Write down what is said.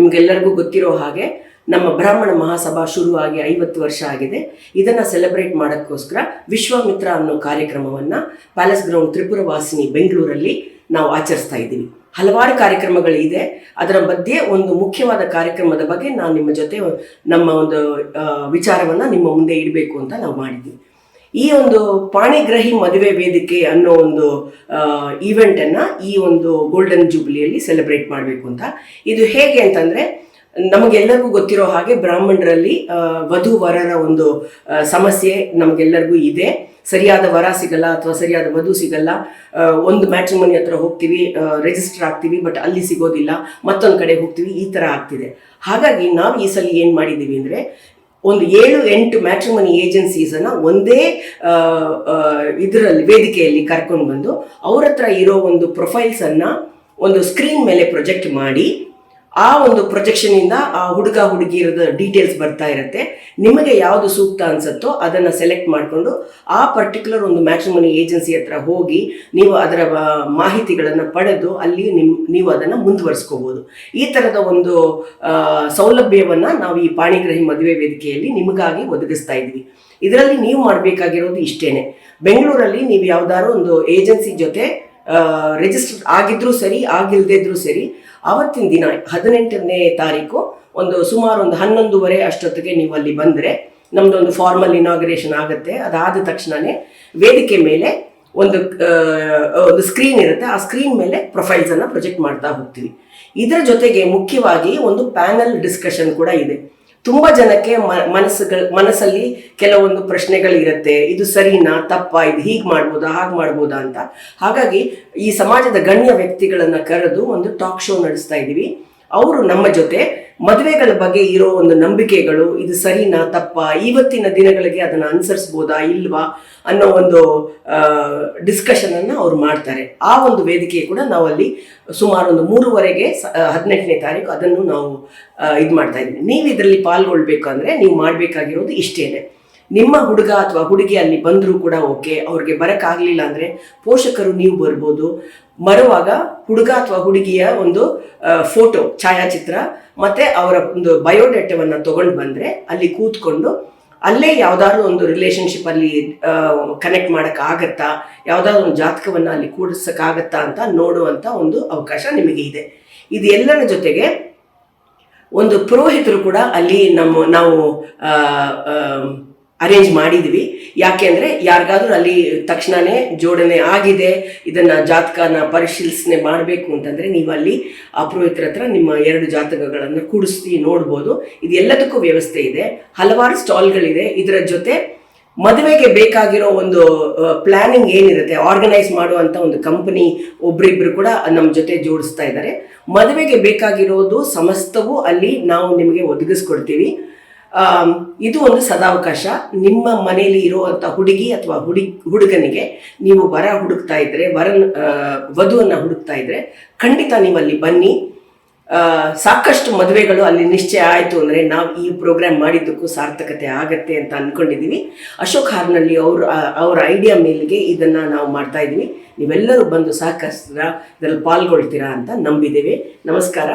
ನಿಮ್ಗೆಲ್ಲರಿಗೂ ಗೊತ್ತಿರೋ ಹಾಗೆ ನಮ್ಮ ಬ್ರಾಹ್ಮಣ ಮಹಾಸಭಾ ಶುರುವಾಗಿ ಐವತ್ತು ವರ್ಷ ಆಗಿದೆ. ಇದನ್ನ ಸೆಲೆಬ್ರೇಟ್ ಮಾಡೋಕ್ಕೋಸ್ಕರ ವಿಶ್ವಾಮಿತ್ರ ಅನ್ನೋ ಕಾರ್ಯಕ್ರಮವನ್ನ ಪ್ಯಾಲೇಸ್ ಗ್ರೌಂಡ್ ತ್ರಿಪುರ ವಾಸಿನಿ ಬೆಂಗಳೂರಲ್ಲಿ ನಾವು ಆಚರಿಸ್ತಾ ಇದ್ದೀವಿ. ಹಲವಾರು ಕಾರ್ಯಕ್ರಮಗಳಿದೆ ಅದರ ಮಧ್ಯೆ ಒಂದು ಮುಖ್ಯವಾದ ಕಾರ್ಯಕ್ರಮದ ಬಗ್ಗೆ ನಾನು ನಿಮ್ಮ ಜೊತೆ ನಮ್ಮ ಒಂದು ವಿಚಾರವನ್ನು ವಿಚಾರವನ್ನ ನಿಮ್ಮ ಮುಂದೆ ಇಡಬೇಕು ಅಂತ ನಾವು ಮಾಡಿದ್ದೀವಿ. ಈ ಒಂದು ಪಾಣಿಗ್ರಹಿ ಮದುವೆ ವೇದಿಕೆ ಅನ್ನೋ ಒಂದು ಈವೆಂಟ್ ಅನ್ನ ಈ ಒಂದು ಗೋಲ್ಡನ್ ಜೂಬ್ಲಿಯಲ್ಲಿ ಸೆಲೆಬ್ರೇಟ್ ಮಾಡಬೇಕು ಅಂತ. ಇದು ಹೇಗೆ ಅಂತಂದ್ರೆ, ನಮಗೆಲ್ಲರಿಗೂ ಗೊತ್ತಿರೋ ಹಾಗೆ ಬ್ರಾಹ್ಮಣರಲ್ಲಿ ವಧು ವರರ ಒಂದು ಸಮಸ್ಯೆ ನಮಗೆಲ್ಲರಿಗೂ ಇದೆ. ಸರಿಯಾದ ವರ ಸಿಗಲ್ಲ ಅಥವಾ ಸರಿಯಾದ ವಧು ಸಿಗಲ್ಲ. ಒಂದು ಮ್ಯಾಟ್ರಿಮನಿ ಹತ್ರ ಹೋಗ್ತೀವಿ ರಿಜಿಸ್ಟರ್ ಆಗ್ತೀವಿ ಬಟ್ ಅಲ್ಲಿ ಸಿಗೋದಿಲ್ಲ. ಮತ್ತೊಂದು ಕಡೆ ಹೋಗ್ತೀವಿ, ಈ ಥರ ಆಗ್ತಿದೆ. ಹಾಗಾಗಿ ನಾವು ಈ ಸಲ ಏನು ಮಾಡಿದ್ದೀವಿ ಅಂದರೆ ಒಂದು ಏಳು, ಎಂಟು ಮ್ಯಾಟ್ರಿಮನಿ ಏಜೆನ್ಸೀಸನ್ನು ಒಂದೇ ಇದರಲ್ಲಿ, ವೇದಿಕೆಯಲ್ಲಿ ಕರ್ಕೊಂಡು ಬಂದು ಅವ್ರ ಹತ್ರ ಇರೋ ಒಂದು ಪ್ರೊಫೈಲ್ಸನ್ನು ಒಂದು ಸ್ಕ್ರೀನ್ ಮೇಲೆ ಪ್ರೊಜೆಕ್ಟ್ ಮಾಡಿ ಆ ಒಂದು ಪ್ರೊಜೆಕ್ಷನ್ ಇಂದ ಆ ಹುಡುಗ ಹುಡುಗಿಯರದ ಡೀಟೇಲ್ಸ್ ಬರ್ತಾ ಇರುತ್ತೆ. ನಿಮಗೆ ಯಾವುದು ಸೂಕ್ತ ಅನ್ಸುತ್ತೋ ಅದನ್ನ ಸೆಲೆಕ್ಟ್ ಮಾಡಿಕೊಂಡು ಆ ಪರ್ಟಿಕ್ಯುಲರ್ ಒಂದು ಮ್ಯಾಟ್ರಿಮನಿ ಏಜೆನ್ಸಿ ಹತ್ರ ಹೋಗಿ ನೀವು ಅದರ ಮಾಹಿತಿಗಳನ್ನು ಪಡೆದು ಅಲ್ಲಿ ನಿಮ್, ನೀವು ಅದನ್ನು ಮುಂದುವರಿಸ್ಕೋಬಹುದು ಈ ತರದ ಒಂದು ಸೌಲಭ್ಯವನ್ನ ನಾವು ಈ ಪಾಣಿಗ್ರಹಿ ಮದುವೆ ವೇದಿಕೆಯಲ್ಲಿ ನಿಮಗಾಗಿ ಒದಗಿಸ್ತಾ ಇದ್ವಿ. ಇದರಲ್ಲಿ ನೀವು ಮಾಡಬೇಕಾಗಿರೋದು ಇಷ್ಟೇನೆ. ಬೆಂಗಳೂರಲ್ಲಿ ನೀವು ಯಾವ್ದಾದ್ರು ಒಂದು ಏಜೆನ್ಸಿ ಜೊತೆ ರಿಜಿಸ್ಟರ್ ಆಗಿದ್ರೂ ಸರಿ, ಆಗಿಲ್ದೇ ಇದ್ರೂ ಸರಿ, ಅವತ್ತಿನ ದಿನ ಹದಿನೆಂಟನೇ ತಾರೀಕು ಒಂದು ಸುಮಾರು ಒಂದು ಹನ್ನೊಂದುವರೆ ಅಷ್ಟೊತ್ತಿಗೆ ನೀವು ಅಲ್ಲಿ ಬಂದರೆ ನಮ್ದೊಂದು ಫಾರ್ಮಲ್ ಇನಾಗ್ರೇಷನ್ ಆಗುತ್ತೆ. ಅದಾದ ತಕ್ಷಣನೇ ವೇದಿಕೆ ಮೇಲೆ ಒಂದು ಒಂದು ಸ್ಕ್ರೀನ್ ಇರುತ್ತೆ. ಆ ಸ್ಕ್ರೀನ್ ಮೇಲೆ ಪ್ರೊಫೈಲ್ಸನ್ನು ಪ್ರೊಜೆಕ್ಟ್ ಮಾಡ್ತಾ ಹೋಗ್ತೀವಿ. ಇದರ ಜೊತೆಗೆ ಮುಖ್ಯವಾಗಿ ಒಂದು ಪ್ಯಾನಲ್ ಡಿಸ್ಕಷನ್ ಕೂಡ ಇದೆ. ತುಂಬಾ ಜನಕ್ಕೆ ಮನಸ್ಸುಗಳ, ಮನಸ್ಸಲ್ಲಿ ಕೆಲವೊಂದು ಪ್ರಶ್ನೆಗಳಿರುತ್ತೆ. ಇದು ಸರಿನಾ, ತಪ್ಪಾ, ಇದು ಹೀಗೆ ಮಾಡ್ಬೋದಾ, ಹಾಗೆ ಮಾಡ್ಬೋದಾ ಅಂತ. ಹಾಗಾಗಿ ಈ ಸಮಾಜದ ಗಣ್ಯ ವ್ಯಕ್ತಿಗಳನ್ನು ಕರೆದು ಒಂದು ಟಾಕ್ ಶೋ ನಡೆಸ್ತಾ ಇದ್ದೀವಿ. ಅವರು ನಮ್ಮ ಜೊತೆ ಮದುವೆಗಳ ಬಗ್ಗೆ ಇರೋ ಒಂದು ನಂಬಿಕೆಗಳು, ಇದು ಸರಿನಾ, ತಪ್ಪ? ಇವತ್ತಿನ ದಿನಗಳಿಗೆ ಅದನ್ನು ಅನುಸರಿಸ್ಬೋದಾ ಇಲ್ವಾ ಅನ್ನೋ ಒಂದು ಡಿಸ್ಕಷನ್ ಅನ್ನು ಅವ್ರು ಮಾಡ್ತಾರೆ. ಆ ಒಂದು ವೇದಿಕೆ ಕೂಡ ನಾವು ಅಲ್ಲಿ ಸುಮಾರು ಒಂದು ಮೂರುವರೆಗೆ ಹದಿನೆಂಟನೇ ತಾರೀಕು ಅದನ್ನು ನಾವು ಇದು ಮಾಡ್ತಾ ಇದ್ದೀವಿ. ನೀವು ಇದರಲ್ಲಿ ಪಾಲ್ಗೊಳ್ಬೇಕು ಅಂದ್ರೆ ನೀವು ಮಾಡಬೇಕಾಗಿರೋದು ಇಷ್ಟೇನೆ. ನಿಮ್ಮ ಹುಡುಗ ಅಥವಾ ಹುಡುಗಿ ಅಲ್ಲಿ ಬಂದರೂ ಕೂಡ ಓಕೆ ಅವ್ರಿಗೆ ಬರೋಕ್ಕಾಗಲಿಲ್ಲ ಅಂದರೆ ಪೋಷಕರು ನೀವು ಬರ್ಬೋದು. ಬರುವಾಗ ಹುಡುಗ ಅಥವಾ ಹುಡುಗಿಯ ಒಂದು ಫೋಟೋ ಛಾಯಾಚಿತ್ರ ಮತ್ತು ಅವರ ಒಂದು ಬಯೋಡೇಟವನ್ನು ತೊಗೊಂಡು ಬಂದರೆ ಅಲ್ಲಿ ಕೂತ್ಕೊಂಡು ಅಲ್ಲೇ ಯಾವ್ದಾದ್ರು ಒಂದು ರಿಲೇಶನ್ಶಿಪ್ ಅಲ್ಲಿ ಕನೆಕ್ಟ್ ಮಾಡಕ್ ಆಗತ್ತಾ, ಯಾವ್ದಾದ್ರು ಒಂದು ಜಾತಕವನ್ನ ಅಲ್ಲಿ ಕೂಡಿಸೋಕ್ಕಾಗತ್ತಾ ಅಂತ ನೋಡುವಂತ ಒಂದು ಅವಕಾಶ ನಿಮಗೆ ಇದೆ. ಇದು ಎಲ್ಲರ ಜೊತೆಗೆ ಒಂದು ಪುರೋಹಿತರು ಕೂಡ ಅಲ್ಲಿ ನಮ್ಮ, ನಾವು ಅರೇಂಜ್ ಮಾಡಿದ್ವಿ. ಯಾಕೆ ಅಂದ್ರೆ ಯಾರಿಗಾದ್ರೂ ಅಲ್ಲಿ ತಕ್ಷಣನೇ ಜೋಡಣೆ ಆಗಿದೆ, ಇದನ್ನ ಜಾತಕನ ಪರಿಶೀಲಿಸಣೆ ಮಾಡಬೇಕು ಅಂತಂದ್ರೆ ನೀವು ಅಲ್ಲಿ ಆ ಹತ್ರ ನಿಮ್ಮ ಎರಡು ಜಾತಕಗಳನ್ನು ಕೂಡಿಸಿ ನೋಡ್ಬೋದು. ಇದೆಲ್ಲದಕ್ಕೂ ವ್ಯವಸ್ಥೆ ಇದೆ. ಹಲವಾರು ಸ್ಟಾಲ್ಗಳಿದೆ. ಇದರ ಜೊತೆ ಮದುವೆಗೆ ಬೇಕಾಗಿರೋ ಒಂದು ಪ್ಲಾನಿಂಗ್ ಏನಿರುತ್ತೆ ಆರ್ಗನೈಸ್ ಮಾಡುವಂತ ಒಂದು ಕಂಪನಿ ಒಬ್ರಿಬ್ರು ಕೂಡ ನಮ್ಮ ಜೊತೆ ಜೋಡಿಸ್ತಾ ಇದ್ದಾರೆ. ಮದುವೆಗೆ ಬೇಕಾಗಿರೋದು ಸಮಸ್ತವೂ ಅಲ್ಲಿ ನಾವು ನಿಮಗೆ ಒದಗಿಸ್ಕೊಡ್ತೀವಿ. ಇದು ಒಂದು ಸದಾವಕಾಶ. ನಿಮ್ಮ ಮನೆಯಲ್ಲಿ ಇರುವಂಥ ಹುಡುಗಿ ಅಥವಾ ಹುಡುಗಿ ಹುಡುಗನಿಗೆ ನೀವು ವರ ಹುಡುಕ್ತಾ ಇದ್ರೆ ವರನ್ ವಧುವನ್ನು ಹುಡುಕ್ತಾ ಇದ್ರೆ ಖಂಡಿತ ನೀವಲ್ಲಿ ಬನ್ನಿ. ಸಾಕಷ್ಟು ಮದುವೆಗಳು ಅಲ್ಲಿ ನಿಶ್ಚಯ ಆಯಿತು ಅಂದರೆ ನಾವು ಈ ಪ್ರೋಗ್ರಾಮ್ ಮಾಡಿದ್ದಕ್ಕೂ ಸಾರ್ಥಕತೆ ಆಗತ್ತೆ ಅಂತ ಅಂದ್ಕೊಂಡಿದ್ದೀವಿ ಅಶೋಕ್ ಹಾರ್ನಲ್ಲಿ ಅವರು ಅವರ ಐಡಿಯಾ ಮೇಲಿಗೆ ಇದನ್ನು ನಾವು ಮಾಡ್ತಾ ಇದ್ದೀವಿ. ನೀವೆಲ್ಲರೂ ಬಂದು ಸಹಕರಿಸಿದ್ರ, ಇದರಲ್ಲಿ ಪಾಲ್ಗೊಳ್ತೀರಾ ಅಂತ ನಂಬಿದ್ದೇವೆ. ನಮಸ್ಕಾರ.